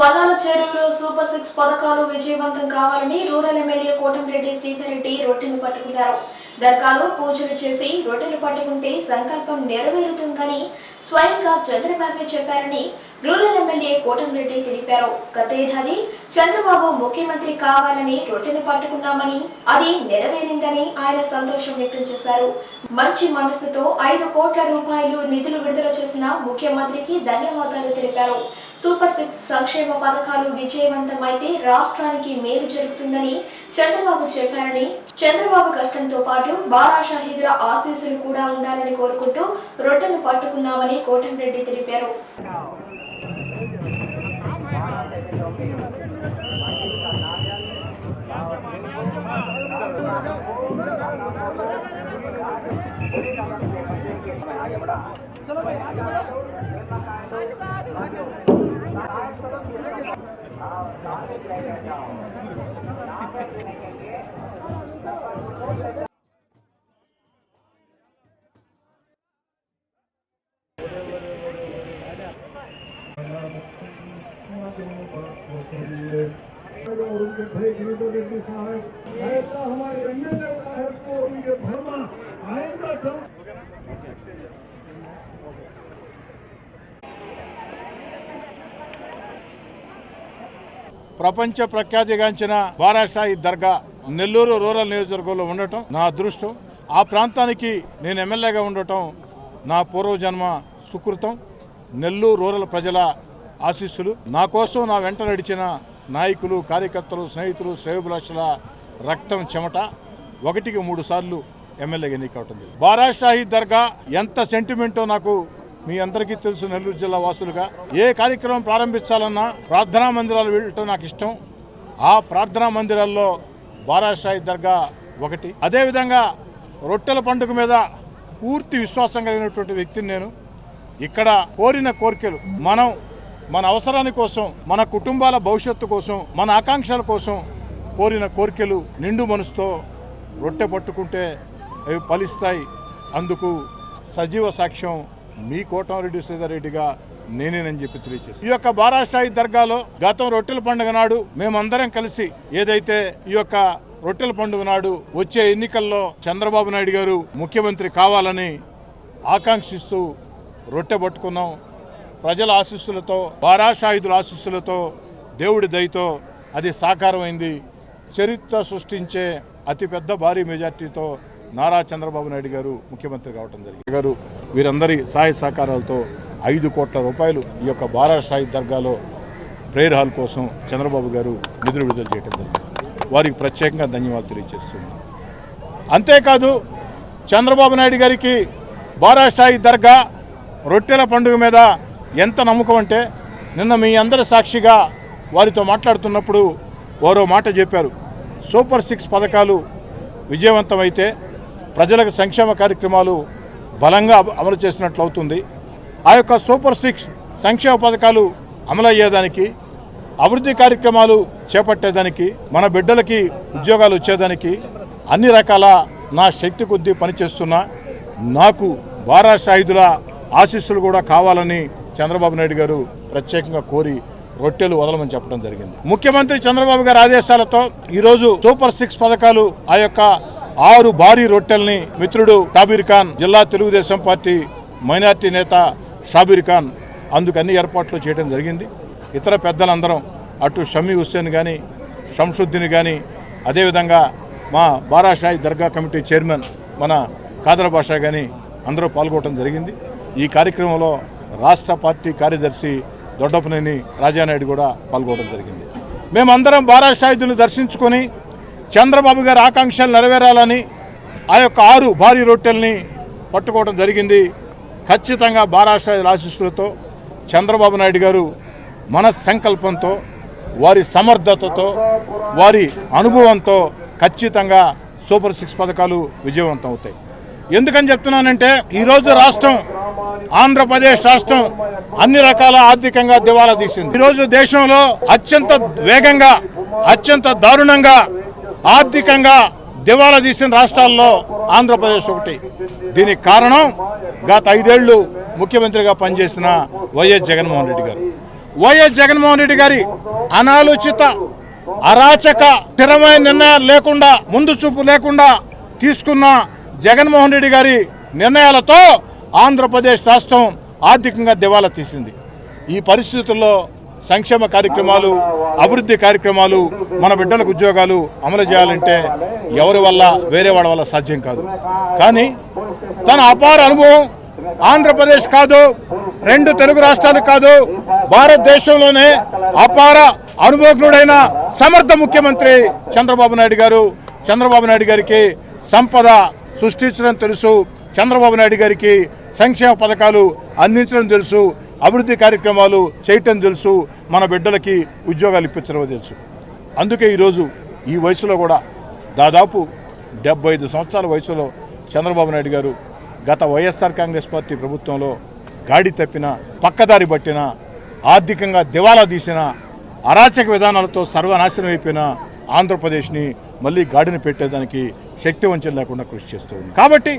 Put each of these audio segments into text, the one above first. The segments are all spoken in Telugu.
పదాల చెరువులు సూపర్ సిక్స్ పథకాలు విజయవంతం కావాలని రూరల్ ఎమ్మెల్యే కోటంరెడ్డి శ్రీధర్ రెడ్డి రొట్టెను పట్టుకున్నారు. దర్గాలో పూజలు చేసి రొట్టెలు పట్టుకుంటే సంకల్పం నెరవేరుతుందని స్వయంగా చంద్రబాబు చెప్పారని రూరల్ ఎమ్మెల్యే కోటంరెడ్డి తెలిపారు. గతేడాది చంద్రబాబు ముఖ్యమంత్రి కావాలని రొట్టెను పట్టుకున్నామని అది నెరవేరిందని ఆయన సంతోషం వ్యక్తం చేశారు. మంచి మనసుతో ఐదు కోట్ల రూపాయలు నిధులు విడుదల చేసిన ముఖ్యమంత్రికి ధన్యవాదాలు తెలిపారు. సూపర్ సిక్స్ సంక్షేమ పథకాలు విజయవంతం విజయవంతమైతే రాష్ట్రానికి మేలు జరుగుతుందని చంద్రబాబు చెప్పారని చంద్రబాబు కష్టంతో పాటు బారా షాహీదుల ఆశీస్సులు కూడా ఉండాలని కోరుకుంటూ రొట్టెను పట్టుకున్నామని కోటంరెడ్డి తెలిపారు. उनके भाई गिरिधर रेड्डी साहब ऐसा हमारे एमएलए साहब को उनके भरमा आएगा चल। ప్రపంచ ప్రఖ్యాతిగాంచిన బారాషాయి దర్గా నెల్లూరు రూరల్ నియోజకవర్గంలో ఉండటం నా అదృష్టం. ఆ ప్రాంతానికి నేను ఎమ్మెల్యేగా ఉండటం నా పూర్వజన్మ సుకృతం. నెల్లూరు రూరల్ ప్రజల ఆశీస్సులు. నా కోసం నా వెంట నడిచిన నాయకులు కార్యకర్తలు స్నేహితులు శ్రేయోభిలాషుల రక్తం చెమట ఒకటికి మూడు సార్లు ఎమ్మెల్యేగా ఎన్నికవటం జరిగింది. బారాషాహి దర్గా ఎంత సెంటిమెంటో నాకు మీ అందరికీ తెలుసు నెల్లూరు జిల్లా వాసులుగా. ఏ కార్యక్రమం ప్రారంభించాలన్నా ప్రార్థనా మందిరాలు వెళ్ళటం నాకు ఇష్టం. ఆ ప్రార్థనా మందిరాల్లో బారాషాహి దర్గా ఒకటి. అదేవిధంగా రొట్టెల పండుగ మీద పూర్తి విశ్వాసం కలిగినటువంటి వ్యక్తిని నేను. ఇక్కడ కోరిన కోరికలు మనం మన అవసరాని కోసం మన కుటుంబాల భవిష్యత్తు కోసం మన ఆకాంక్షల కోసం కోరిన కోరికలు నిండు మనసుతో రొట్టె పట్టుకుంటే అవి ఫలిస్తాయి. అందుకు సజీవ సాక్ష్యం మీ కోటంరెడ్డి శ్రీధర్రెడ్డిగా నేనేనని చెప్పి తెలియచేసి ఈ యొక్క బారాషాయి దర్గాలో గతం రొట్టెల పండుగ నాడు మేమందరం కలిసి ఏదైతే ఈ యొక్క రొట్టెల పండుగ నాడు వచ్చే ఎన్నికల్లో చంద్రబాబు నాయుడు గారు ముఖ్యమంత్రి కావాలని ఆకాంక్షిస్తూ రొట్టె పట్టుకున్నాం. ప్రజల ఆశీస్సులతో బారాసాయుధుల ఆశీస్సులతో దేవుడి దయతో అది సాకారమైంది. చరిత్ర సృష్టించే అతిపెద్ద భారీ మెజార్టీతో నారా చంద్రబాబు నాయుడు గారు ముఖ్యమంత్రి కావటం జరిగింది. గారు వీరందరి సహాయ సహకారాలతో ఐదు కోట్ల రూపాయలు ఈ యొక్క బారాషాయి దర్గాలో ప్రేయర్ హాల్ కోసం చంద్రబాబు గారు నిధులు విడుదల చేయడం జరిగింది. వారికి ప్రత్యేకంగా ధన్యవాదాలు తెలియజేస్తున్నాను అంతేకాదు చంద్రబాబు నాయుడు గారికి బారాషాయి దర్గా రొట్టెల పండుగ మీద ఎంత నమ్మకం అంటే నిన్న మీ అందరి సాక్షిగా వారితో మాట్లాడుతున్నప్పుడు వారో మాట చెప్పారు. సూపర్ సిక్స్ పథకాలు విజయవంతమైతే ప్రజలకు సంక్షేమ కార్యక్రమాలు బలంగా అమలు చేసినట్లు అవుతుంది. ఆ యొక్క సూపర్ సిక్స్ సంక్షేమ పథకాలు అమలయ్యేదానికి అభివృద్ధి కార్యక్రమాలు చేపట్టేదానికి మన బిడ్డలకి ఉద్యోగాలు వచ్చేదానికి అన్ని రకాల నా శక్తి కొద్దీ పనిచేస్తున్నా నాకు వారాసాయుధుల ఆశీస్సులు కూడా కావాలని చంద్రబాబు నాయుడు గారు ప్రత్యేకంగా కోరి రొట్టెలు వదలమని చెప్పడం జరిగింది. ముఖ్యమంత్రి చంద్రబాబు గారి ఆదేశాలతో ఈరోజు సూపర్ సిక్స్ పథకాలు ఆ యొక్క ఆరు భారీ రొట్టెల్ని మిత్రుడు షాబీర్ ఖాన్ జిల్లా తెలుగుదేశం పార్టీ మైనార్టీ నేత షాబీర్ ఖాన్ అందుకన్ని ఏర్పాట్లు చేయడం జరిగింది. ఇతర పెద్దలందరం అటు షమీ హుస్సేన్ కానీ షంషుద్దీన్ కానీ అదేవిధంగా మా బారాషాయి దర్గా కమిటీ చైర్మన్ మన కాదర భాష కానీ అందరూ పాల్గొనడం జరిగింది. ఈ కార్యక్రమంలో రాష్ట్ర పార్టీ కార్యదర్శి దొడ్డపనేని రాజానాయుడు కూడా పాల్గొనడం జరిగింది. మేమందరం బారాషాయుధుని దర్శించుకొని చంద్రబాబు గారి ఆకాంక్షలు నెరవేరాలని ఆ యొక్క ఆరు భారీ రొట్టెల్ని పట్టుకోవడం జరిగింది. ఖచ్చితంగా బారాషాయుల ఆశీస్సులతో చంద్రబాబు నాయుడు గారు మన సంకల్పంతో వారి సమర్థతతో వారి అనుభవంతో ఖచ్చితంగా సూపర్ సిక్స్ పథకాలు విజయవంతం అవుతాయి. ఎందుకని చెప్తున్నానంటే ఈరోజు రాష్ట్రం ఆంధ్రప్రదేశ్ రాష్ట్రం అన్ని రకాల ఆర్థికంగా దివాలా తీసింది. ఈరోజు దేశంలో అత్యంత వేగంగా అత్యంత దారుణంగా ఆర్థికంగా దివాలా తీసిన రాష్ట్రాల్లో ఆంధ్రప్రదేశ్ ఒకటి. దీనికి కారణం గత ఐదేళ్ళు ముఖ్యమంత్రిగా పనిచేసిన వైఎస్ జగన్మోహన్ రెడ్డి గారు. వైఎస్ జగన్మోహన్ రెడ్డి గారి అనాలోచిత అరాచక స్థిరమైన నిర్ణయాలు లేకుండా ముందు చూపు లేకుండా తీసుకున్న జగన్మోహన్ రెడ్డి గారి నిర్ణయాలతో ఆంధ్రప్రదేశ్ రాష్ట్రం ఆర్థికంగా దివాలా తీసింది. ఈ పరిస్థితుల్లో సంక్షేమ కార్యక్రమాలు అభివృద్ధి కార్యక్రమాలు మన బిడ్డలకు ఉద్యోగాలు అమలు చేయాలంటే ఎవరి వల్ల వేరే వాళ్ళ వల్ల సాధ్యం కాదు. కానీ తన అపార అనుభవం ఆంధ్రప్రదేశ్ కాదు రెండు తెలుగు రాష్ట్రాలు కాదు భారతదేశంలోనే అపార అనుభవజ్ఞుడైన సమర్థ ముఖ్యమంత్రి చంద్రబాబు నాయుడు గారు చంద్రబాబు నాయుడు గారికి సంపద సృష్టించడం తెలుసు చంద్రబాబు నాయుడు గారికి సంక్షేమ పథకాలు అందించడం తెలుసు అభివృద్ధి కార్యక్రమాలు చేయటం తెలుసు మన బిడ్డలకి ఉద్యోగాలు ఇప్పించడం తెలుసు. అందుకే ఈరోజు ఈ వయసులో కూడా దాదాపు డెబ్బై ఐదు సంవత్సరాల వయసులో చంద్రబాబు నాయుడు గారు గత వైఎస్ఆర్ కాంగ్రెస్ పార్టీ ప్రభుత్వంలో గాడి తప్పిన పక్కదారి పట్టిన ఆర్థికంగా దివాలా తీసిన అరాచక విధానాలతో సర్వనాశనం అయిపోయిన ఆంధ్రప్రదేశ్ని మళ్ళీ గాడిని పెట్టేదానికి శక్తి వంచం లేకుండా కృషి చేస్తూ ఉంది. కాబట్టి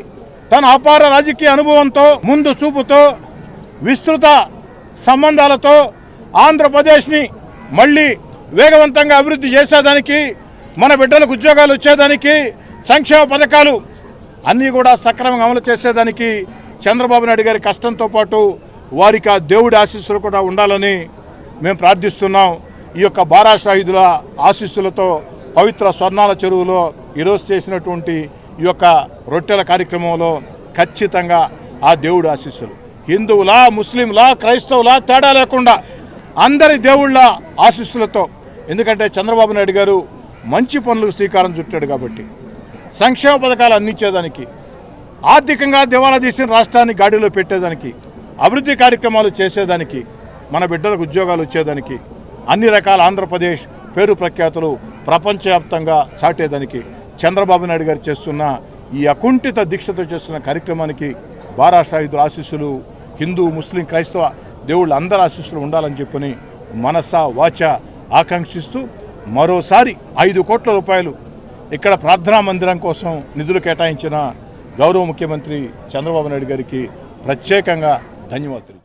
తన అపార రాజకీయ అనుభవంతో ముందు చూపుతో విస్తృత సంబంధాలతో ఆంధ్రప్రదేశ్ని మళ్ళీ వేగవంతంగా అభివృద్ధి చేసేదానికి మన బిడ్డలకు ఉద్యోగాలు వచ్చేదానికి సంక్షేమ పథకాలు అన్నీ కూడా సక్రమంగా అమలు చేసేదానికి చంద్రబాబు నాయుడు గారి కష్టంతో పాటు వారికి ఆ దేవుడి ఆశీస్సులు కూడా ఉండాలని మేము ప్రార్థిస్తున్నాం. ఈ యొక్క బారాషాహిదుల ఆశీస్సులతో పవిత్ర స్వర్ణాల చెరువులో ఈరోజు చేసినటువంటి ఈ యొక్క రొట్టెల కార్యక్రమంలో ఖచ్చితంగా ఆ దేవుడి ఆశీస్సులు. హిందువులా ముస్లింలా క్రైస్తవులా తేడా లేకుండా అందరి దేవుళ్ళ ఆశీస్సులతో. ఎందుకంటే చంద్రబాబు నాయుడు గారు మంచి పనులకు శ్రీకారం చుట్టాడు కాబట్టి. సంక్షేమ పథకాలు అందించేదానికి ఆర్థికంగా దివాలా తీసిన రాష్ట్రాన్ని గాడిలో పెట్టేదానికి అభివృద్ధి కార్యక్రమాలు చేసేదానికి మన బిడ్డలకు ఉద్యోగాలు వచ్చేదానికి అన్ని రకాల ఆంధ్రప్రదేశ్ పేరు ప్రఖ్యాతులు ప్రపంచవ్యాప్తంగా చాటేదానికి చంద్రబాబు నాయుడు గారు చేస్తున్న ఈ అకుంఠిత దీక్షతో చేస్తున్న కార్యక్రమానికి బారాషాయుధుల ఆశీస్సులు హిందూ ముస్లిం క్రైస్తవ దేవుళ్ళ అందరి ఆశీస్సులు ఉండాలని చెప్పని మనస వాచ ఆకాంక్షిస్తూ మరోసారి ఐదు కోట్ల రూపాయలు ఇక్కడ ప్రార్థనా మందిరం కోసం నిధులు కేటాయించిన గౌరవ ముఖ్యమంత్రి చంద్రబాబు నాయుడు గారికి ప్రత్యేకంగా ధన్యవాదాలు.